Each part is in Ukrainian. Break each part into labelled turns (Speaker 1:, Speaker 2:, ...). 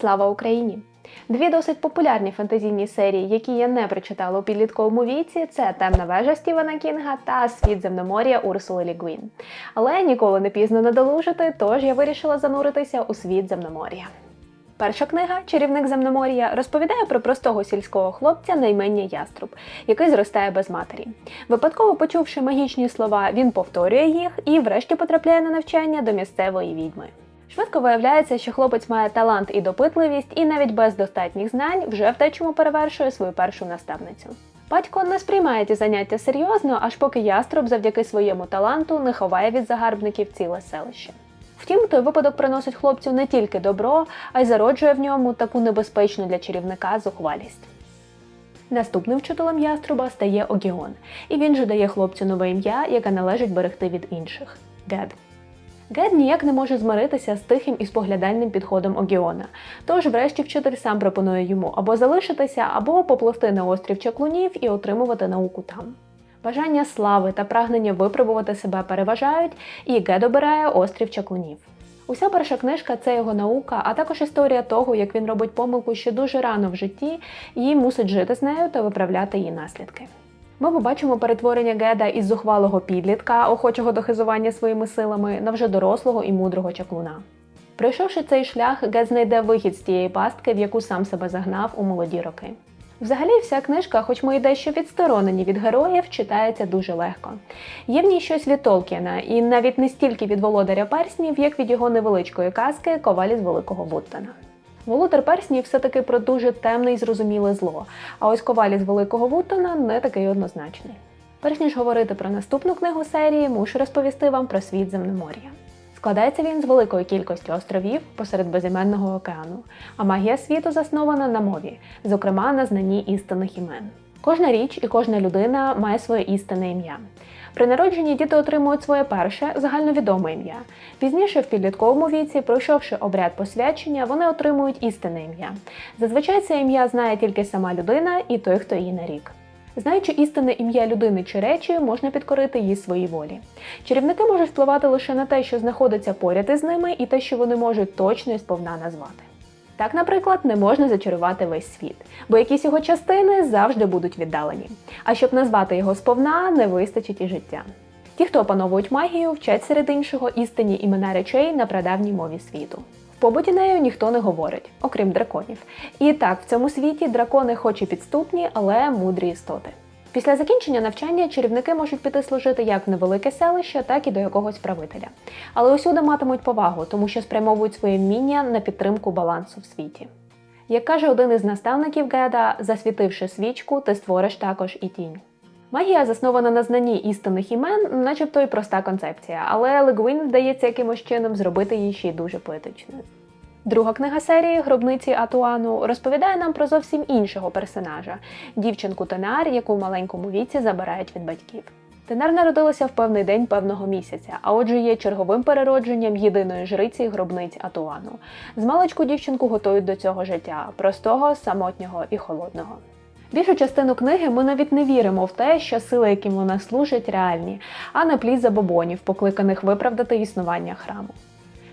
Speaker 1: Слава Україні! Дві досить популярні фентезійні серії, які я не прочитала у підлітковому віці, це Темна вежа Стівена Кінга та Світ земномор'я Урсули Лі Гвін. Але ніколи не пізно надолужити, тож я вирішила зануритися у світ земномор'я. Перша книга Чарівник земномор'я розповідає про простого сільського хлопця на ім'я Яструб, який зростає без матері. Випадково почувши магічні слова, він повторює їх і, врешті, потрапляє на навчання до місцевої відьми. Швидко виявляється, що хлопець має талант і допитливість, і навіть без достатніх знань вже в течому перевершує свою першу наставницю. Батько не сприймає ті заняття серйозно, аж поки яструб завдяки своєму таланту не ховає від загарбників ціле селище. Втім, той випадок приносить хлопцю не тільки добро, а й зароджує в ньому таку небезпечну для чарівника зухвалість. Наступним вчителем яструба стає Огіон, і він же дає хлопцю нове ім'я, яке належить берегти від інших Гед. Гед ніяк не може змиритися з тихим і споглядальним підходом Огіона. Тож, врешті, вчитель сам пропонує йому або залишитися, або попливти на острів чаклунів і отримувати науку там. Бажання слави та прагнення випробувати себе переважають, і Гед обирає острів чаклунів. Уся перша книжка це його наука, а також історія того, як він робить помилку ще дуже рано в житті і мусить жити з нею та виправляти її наслідки. Ми побачимо перетворення Геда із зухвалого підлітка, охочого до хизування своїми силами, на вже дорослого і мудрого чаклуна. Пройшовши цей шлях, Гед знайде вихід з тієї пастки, в яку сам себе загнав у молоді роки. Взагалі, вся книжка, хоч ми й дещо відсторонені від героїв, читається дуже легко. Є в ній щось від Толкіна, і навіть не стільки від володаря перснів, як від його невеличкої казки Ковалі з Великого Вуттона. Володар перснів все-таки про дуже темне і зрозуміле зло, а ось ковалі з Великого Вуттона не такий однозначний. Перш ніж говорити про наступну книгу серії, мушу розповісти вам про світ земномор'я. Складається він з великої кількості островів посеред безіменного океану, а магія світу заснована на мові, зокрема на знанні істинних імен. Кожна річ і кожна людина має своє істинне ім'я. При народженні діти отримують своє перше загальновідоме ім'я. Пізніше, в підлітковому віці, пройшовши обряд посвячення, вони отримують істинне ім'я. Зазвичай це ім'я знає тільки сама людина і той, хто її нарік. Знаючи істинне ім'я людини чи речі, можна підкорити її своїй волі. Чарівники можуть впливати лише на те, що знаходиться поряд із ними, і те, що вони можуть точно і сповна назвати. Так, наприклад, не можна зачарувати весь світ, бо якісь його частини завжди будуть віддалені. А щоб назвати його сповна, не вистачить і життя. Ті, хто опановують магію, вчать серед іншого істинні імена речей на прадавній мові світу. В побуті нею ніхто не говорить, окрім драконів. І так, в цьому світі дракони хоч і підступні, але мудрі істоти. Після закінчення навчання чарівники можуть піти служити як в невелике селище, так і до якогось правителя. Але усюди матимуть повагу, тому що спрямовують своє вміння на підтримку балансу в світі. Як каже один із наставників Геда, засвітивши свічку, ти створиш також і тінь. Магія заснована на знанні істинних імен, начебто й проста концепція, але Легвін вдається якимось чином зробити її ще й дуже поетичною. Друга книга серії Гробниці Атуану розповідає нам про зовсім іншого персонажа дівчинку Тенар, яку в маленькому віці забирають від батьків. Тенар народилася в певний день певного місяця, а отже є черговим переродженням єдиної жриці гробниць Атуану. З маличку дівчинку готують до цього життя простого, самотнього і холодного. Більшу частину книги ми навіть не віримо в те, що сили, яким вона служить, реальні, а не плід забобонів, покликаних виправдати існування храму.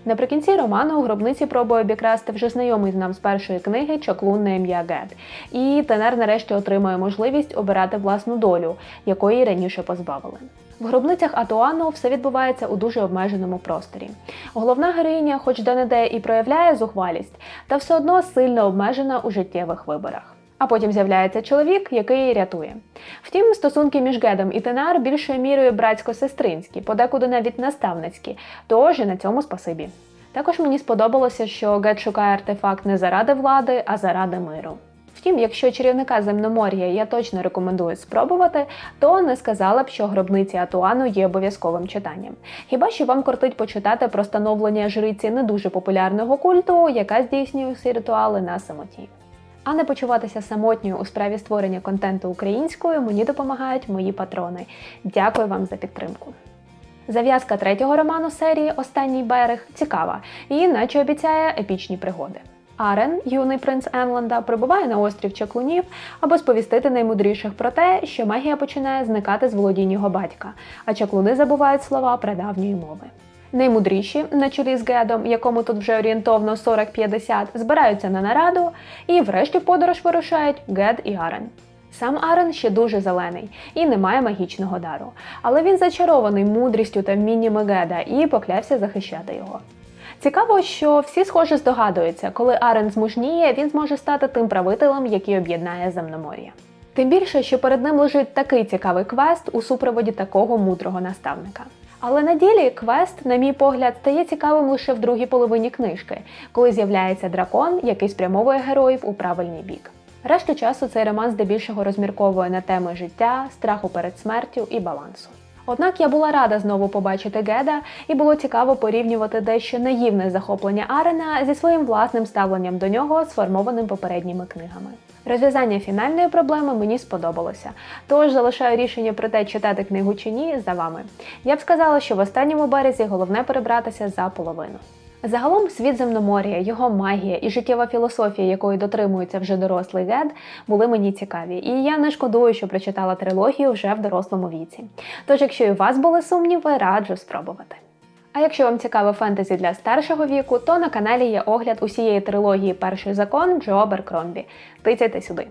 Speaker 1: Наприкінці роману у гробниці пробує обікрасти вже знайомий нам з першої книги чаклун на ім'я Гет. І Тенер нарешті отримує можливість обирати власну долю, якої раніше позбавили. В гробницях Атуану все відбувається у дуже обмеженому просторі. Головна героїня, хоч де-не-де і проявляє зухвалість, та все одно сильно обмежена у життєвих виборах. А потім з'являється чоловік, який її рятує. Втім, стосунки між Гедом і Тенар більшою мірою братсько-сестринські, подекуди навіть наставницькі, тож і на цьому спасибі. Також мені сподобалося, що Гед шукає артефакт не заради влади, а заради миру. Втім, якщо чарівника земномор'я я точно рекомендую спробувати, то не сказала б, що гробниці Атуану є обов'язковим читанням. Хіба що вам кортить почитати про становлення жриці не дуже популярного культу, яка здійснює всі ритуали на самоті. А не почуватися самотньою у справі створення контенту українською мені допомагають мої патрони. Дякую вам за підтримку. Зав'язка третього роману серії Останній берег цікава і наче обіцяє епічні пригоди. Арен, юний принц Енленда, прибуває на острів Чаклунів, аби сповістити наймудріших про те, що магія починає зникати з володінь його батька, а чаклуни забувають слова прадавньої мови. Наймудріші на чолі з Гедом, якому тут вже орієнтовно 40-50, збираються на нараду, і врешті подорож вирушають Гед і Арен. Сам Арен ще дуже зелений і не має магічного дару, але він зачарований мудрістю та вміннями Геда і поклявся захищати його. Цікаво, що всі схоже здогадуються, коли Арен змужніє, він зможе стати тим правителем, який об'єднає земномор'я. Тим більше, що перед ним лежить такий цікавий квест у супроводі такого мудрого наставника. Але на ділі квест, на мій погляд, стає цікавим лише в другій половині книжки, коли з'являється дракон, який спрямовує героїв у правильний бік. Решту часу цей роман здебільшого розмірковує на теми життя, страху перед смертю і балансу. Однак я була рада знову побачити Геда, і було цікаво порівнювати дещо наївне захоплення Арена зі своїм власним ставленням до нього, сформованим попередніми книгами. Розв'язання фінальної проблеми мені сподобалося, тож залишаю рішення про те, читати книгу чи ні, за вами. Я б сказала, що в останньому березі головне перебратися за половину. Загалом світ земномор'я, його магія і життєва філософія, якої дотримується вже дорослий гед, були мені цікаві, і я не шкодую, що прочитала трилогію вже в дорослому віці. Тож, якщо і у вас були сумніви, раджу спробувати. А якщо вам цікаво фентезі для старшого віку, то на каналі є огляд усієї трилогії Перший закон Джо Беркромбі. Тицяйте сюди.